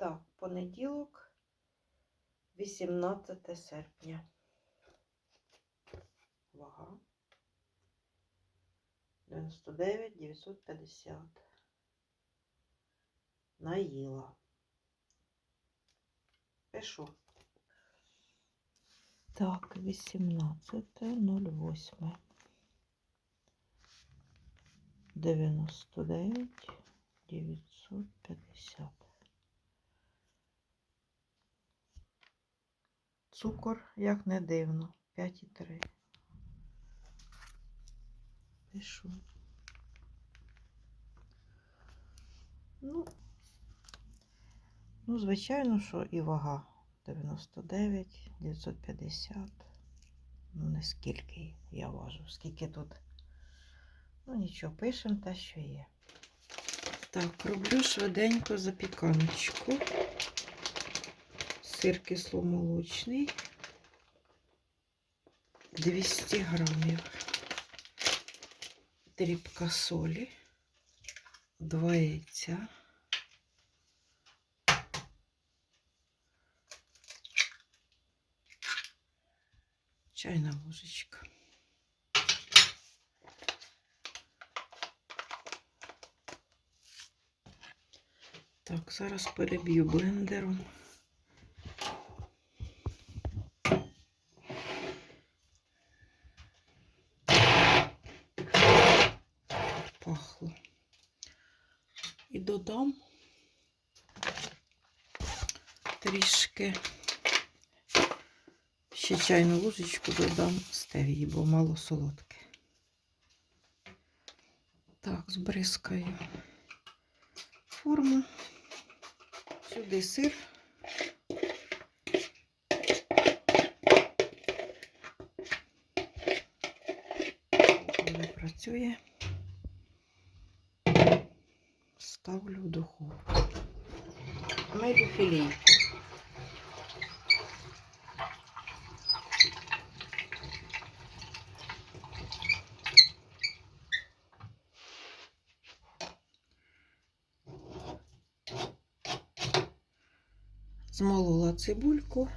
Так, понеділок, 18 серпня. Вага. 99 950. Наїла. Пишу. Так, 18.08. 99 950. Цукор, як не дивно, 5,3. Пишу. Ну, ну, звичайно, що і вага 99, 950. Ну, не скільки я важу, скільки тут. Ну, нічого, пишемо те, що є. Так, роблю швиденько запіканочку. Сир кисломолочний. 200 грамів. Дрібка солі. Два яйця. Чайна ложечка. Так, зараз переб'ю блендером. Пахло. І додам трішки ще чайну ложечку додам стевії, бо мало солодке. Так, збризкаю форму. Сюди сир. Працює, ставлю в духовку. Мелю філійку. Змолола цибульку.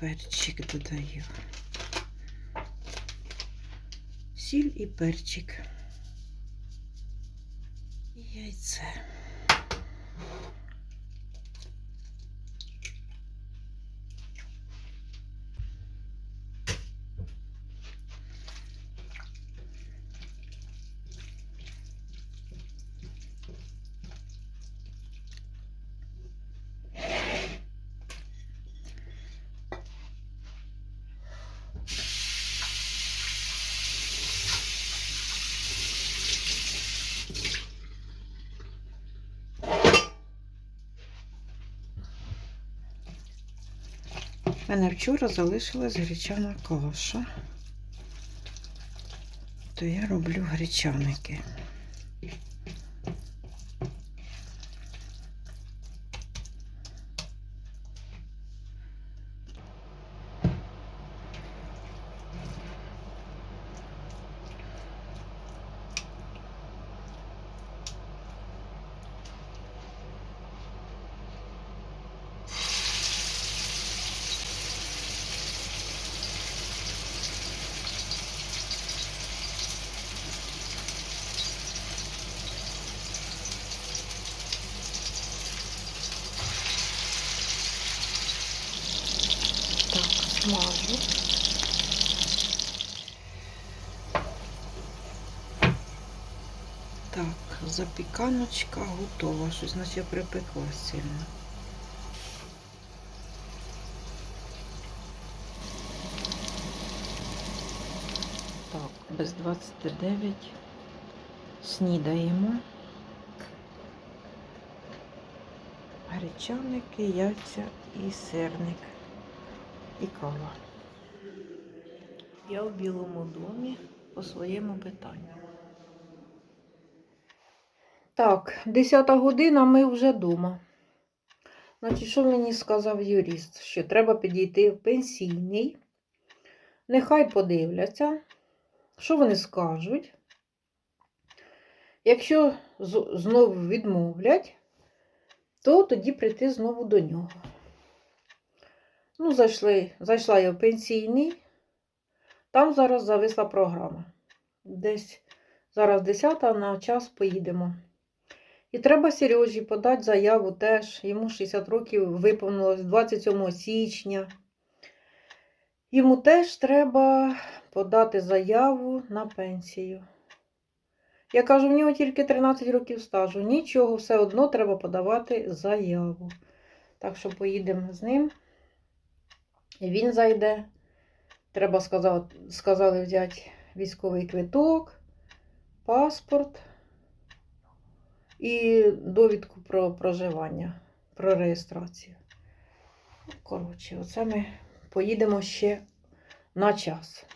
Перчик додаю. Сіль і перчик. І яйце. У мене вчора залишилась гречана каша. То я роблю гречаники. Так, смажу. Так, запіканочка готова. Щось наче припекла сильно. Так, без 29 снідаємо. Гречаники, яйця і сирник. І кава. Я в Білому домі по своєму питанню. Так, 10 година, ми вже вдома. Значить, що мені сказав юрист? Що треба підійти в пенсійний. Нехай подивляться, що вони скажуть. Якщо знову відмовлять, то тоді прийти знову до нього. Ну, зайшли, зайшла я в пенсійний, там зараз зависла програма. Десь зараз 10 на час поїдемо. І треба Сережі подати заяву теж. Йому 60 років виповнилось 27 січня. Йому теж треба подати заяву на пенсію. Я кажу, в нього тільки 13 років стажу. Нічого, все одно треба подавати заяву. Так що поїдемо з ним. Він зайде. Треба сказати, сказали взяти військовий квиток, паспорт і довідку про проживання, про реєстрацію. Коротше, оце ми поїдемо ще на час.